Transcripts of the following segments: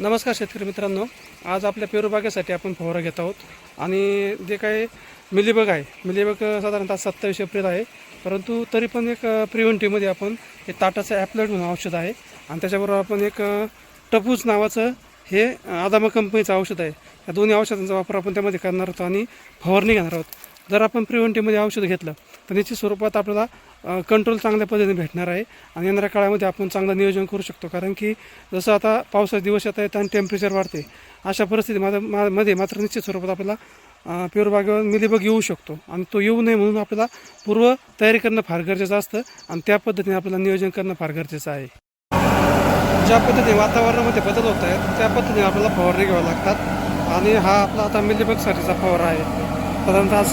नमस्कार शेतकरी मित्रांनो. आज आपल्या पेरूबागेसाठी आपण फवारा घेत आहोत. आणि जे काही मिलीबग आहे मिलीबग साधारणतः सत्तावीस एप्रिल आहे. परंतु तरी पण एक प्रिव्हेंटिव्हमध्ये आपण हे ताटाचं ॲपलेट म्हणून औषध आहे. आणि त्याच्याबरोबर आपण एक टपूज नावाचं हे आदामा कंपनीचं औषध आहे. या दोन्ही औषधांचा वापर आपण त्यामध्ये करणार आहोत आणि फवारणी घेणार आहोत. जर आपण प्रिव्हेंटिव्हमध्ये औषध घेतलं तर निश्चित स्वरूपात आपल्याला कंट्रोल चांगल्या पद्धतीने भेटणार आहे. आणि येणाऱ्या काळामध्ये आपण चांगलं नियोजन करू शकतो. कारण की जसं आता पावसाचे दिवस येत आहेत आणि टेम्परेचर वाढते अशा परिस्थितीमध्ये मा- मध्ये मात्र निश्चित स्वरूपात आपल्याला प्युअर बागेवर मिलीबग येऊ शकतो. आणि तो येऊ नये म्हणून आपल्याला पूर्व तयारी करणं फार गरजेचं असतं. आणि त्या पद्धतीने आपल्याला नियोजन करणं फार गरजेचं आहे. ज्या पद्धतीने वातावरणामध्ये बदल होत आहेत त्या पद्धतीने आपल्याला फवारणी घ्याव्या लागतात. आणि हा आपला आता मिलीबगसाठीचा फवारा आहे. साधारणतः आज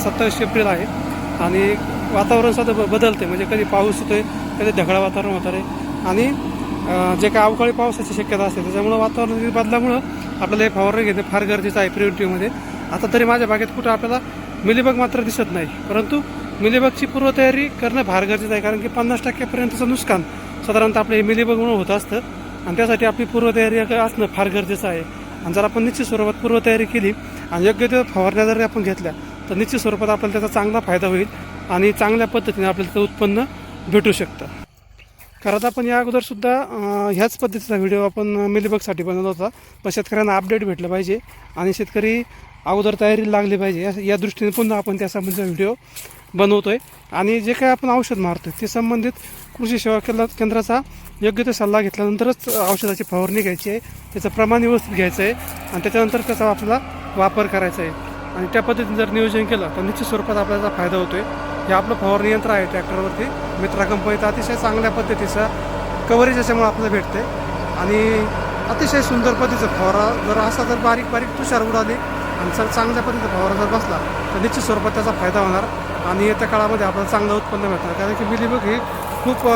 सत्तावीस एप्रिल आहे. आणि वातावरण सुद्धा बदलते म्हणजे कधी पाऊस होतोय कधी ढगाळ वातावरण होतं आहे. आणि जे काय अवकाळी पावसाची शक्यता असते त्याच्यामुळं वातावरण बदलामुळं आपल्याला हे फवारणी घेणे फार गरजेचं आहे प्रिव्हेंटिव्हमध्ये आता तरी माझ्या बागेत कुठं आपल्याला मिलीबग मात्र दिसत नाही. परंतु मिलीबगची पूर्वतयारी करणं फार गरजेचं आहे. कारण की पन्नास टक्क्यापर्यंतचं नुकसान साधारणतः आपलं हे मिलीबगमुळं होत असतं. आणि त्यासाठी आपली पूर्वतयारी असणं फार गरजेचं आहे. आणि जर आपण निश्चित स्वरूपात पूर्वतयारी केली आणि योग्य ते फवारण्या जर आपण घेतल्या तर निश्चित स्वरूपात आपल्याला त्याचा चांगला फायदा होईल आणि चांगल्या पद्धतीने आपल्याला त्याचं उत्पन्न भेटू शकतं. कारण आपण या अगोदरसुद्धा ह्याच पद्धतीचा व्हिडिओ आपण मिलीबगसाठी बनवला होता. पण शेतकऱ्यांना अपडेट भेटलं पाहिजे आणि शेतकरी अगोदर तयारी लागली पाहिजे. या- या दृष्टीने पुन्हा आपण त्या संबंधीचा व्हिडिओ आहे आणि जे काही आपण औषध मारतोय ते संबंधित कृषी सेवा केंद्र केंद्राचा योग्य तो सल्ला घेतल्यानंतरच औषधाची फवारणी घ्यायची आहे. त्याचं प्रमाण व्यवस्थित घ्यायचं आहे. आणि त्याच्यानंतर त्याचा आपला वापर करायचा आहे. आणि त्या पद्धतीने जर नियोजन केलं तर निश्चित स्वरूपात आपल्याला फायदा फायदा होतोय. हे आपलं फवारणी यंत्र आहे ट्रॅक्टरवरती. मित्रा कंपनीचं अतिशय चांगल्या पद्धतीचं कव्हरेज याच्यामुळे आपल्याला भेटते आणि अतिशय सुंदर पद्धतीचं फवारा जर असा जर बारीक बारीक तुषार उडाली आणि सर चांगल्या पद्धतीचा फवारा जर बसला तर निश्चित स्वरूपात त्याचा फायदा होणार. आणि येत्या काळामध्ये आपल्याला चांगलं उत्पन्न भेटणार. कारण की मिलीबग ही खूप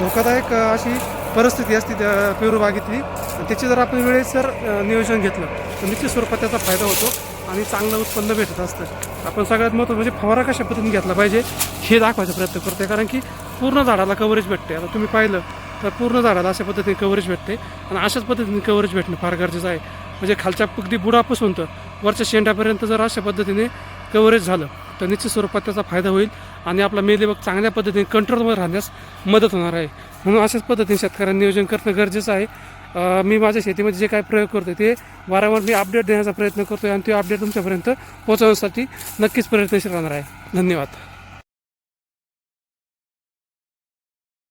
धोकादायक अशी परिस्थिती असते त्या पेरू बागेतली. आणि त्याची जर आपण वेळेस जर नियोजन घेतलं तर निश्चित स्वरूपात त्याचा फायदा होतो आणि चांगलं उत्पन्न भेटत असतं. आपण सगळ्यात महत्त्वाचं म्हणजे फवारा कशा पद्धतीने घेतला पाहिजे हे दाखवायचा प्रयत्न करतो कारण की पूर्ण झाडाला कव्हरेज भेटते. आता तुम्ही पाहिलं तर पूर्ण झाडाला अशा पद्धतीने कव्हरेज भेटते. आणि अशाच पद्धतीने कव्हरेज भेटणं फार गरजेचं आहे. म्हणजे खालच्या अगदी बुडापासून तर वरच्या शेंड्यापर्यंत जर अशा पद्धतीने कव्हरेज झालं तर निश्चित स्वरूपात त्याचा फायदा होईल आणि आपला मेलेबग चांगल्या पद्धतीने कंट्रोलमध्ये राहण्यास मदत होणार आहे. म्हणून अशाच पद्धतीने शेतकऱ्यांनी नियोजन करणं गरजेचं आहे. मी माझ्या शेतीमध्ये जे काही प्रयोग करतो ते वारंवार मी अपडेट देण्याचा प्रयत्न करतो आणि ते अपडेट तुमच्यापर्यंत पोहोचवण्यासाठी नक्कीच प्रयत्नशील राहणार आहे. धन्यवाद.